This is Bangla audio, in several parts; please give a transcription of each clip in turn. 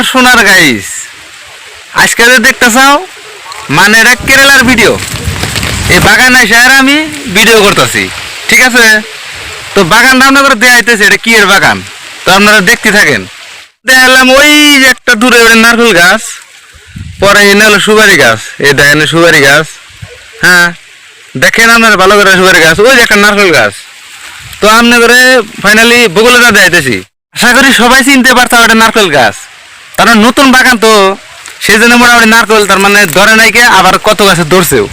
আমার সোনার গাইস। আজকে যে দেখতে চাও মানে এটা কেরালার ভিডিও এই বাগান এসে আর আমি ভিডিও করতেছি, ঠিক আছে? তো বাগানটা আপনাদের দেখাইতেছে, এটা কি এর বাগান? তো আপনারা দেখতে থাকেন। দেখালাম ওই একটা দূরে ওটা নারকেল গাছ, পরে এনে হলো সুপারি গাছ। এই দেখেন সুপারি গাছ হ্যাঁ? দেখেন আপনারা ভালো করে সুপারি গাছ, ওই যে একটা নারকেল গাছ। তো আপনি করে ফাইনালি বগুলাটা দেখাইতেছি। আশা করি সবাই চিনতে পারতাম ওটা নারকেল গাছ। কারণ নতুন বাগান তো সেই জন্য মোটামুটি নারকেল তার মানে ধরে নাই কে, আবার কত গাছে ধরছেও।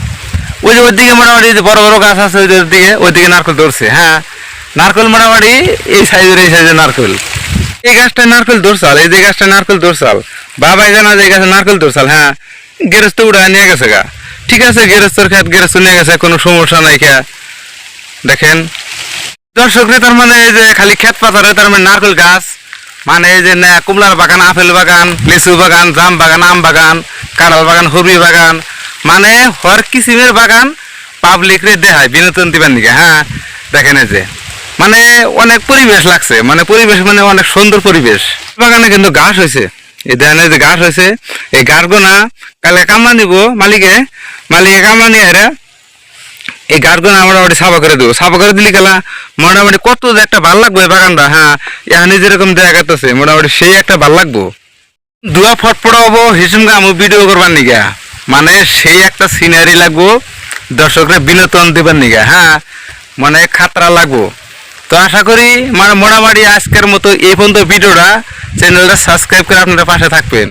ওই যে ওইদিকে মোটামুটি যে বড় বড় গাছ আছে ওই দিকে, ওইদিকে নারকেল ধরছে হ্যাঁ। নারকেল মোটামুটি এই সাইজের এই সাইজের নারকেল। এই গাছটা নারকেল ধরছাল, এই যে গাছটা নারকেল ধরছাল। বাবাই জানা যে গাছে নারকেল ধরছাল হ্যাঁ। গেরস্ত উড়া নিয়ে গেছে গা। ঠিক আছে, গেরস্তর খেত গেরস্ত নিয়ে গেছে, কোনো সমস্যা নাই খেয়া দেখেন। দর্শকরে তার মানে এই যে খালি ক্ষেত পাথরে তার মানে নারকেল গাছ মানে এই যে কমলার বাগান, আপেল বাগান, লিচু বাগান, জাম বাগান, আম বাগান, কাঁঠাল বাগান হরবি বাগান মানে হর কিসিমের বাগান পাবলিক রে দেখায় বিনোদন দিবার নিকে? হ্যাঁ দেখেন যে। মানে অনেক পরিবেশ লাগছে মানে পরিবেশ মানে অনেক সুন্দর পরিবেশ। বাগানে কিন্তু ঘাস হয়েছে। এই এই যে ঘাস হয়েছে। এই ঘাসগুনা কালে কামলা নিব, মালিকে মালিকে কামলা নিয়ে এই গাছগুলো আমরা মোটামুটি সাফা করে দেবো। সাফা করে দিলি গেলা মোটামুটি কত একটা ভালো লাগবে বাগানটা হ্যাঁ এখানে যেরকম দেখা গেতেছে, মোটামুটি সেই একটা ভালো লাগবো। দুয়া ফটফট হব হিসুম গামু ভিডিও করবার নিগা। মানে সেই একটা সিনারি লাগবো, দর্শকরা বিনোদন দিবার নিগা হ্যাঁ মানে খাতরা লাগবো। তো আশা করি মানে মোটামুটি আজকের মতো এই পর্যন্ত ভিডিওটা। চ্যানেলটা সাবস্ক্রাইব করে আপনারা পাশে থাকবেন।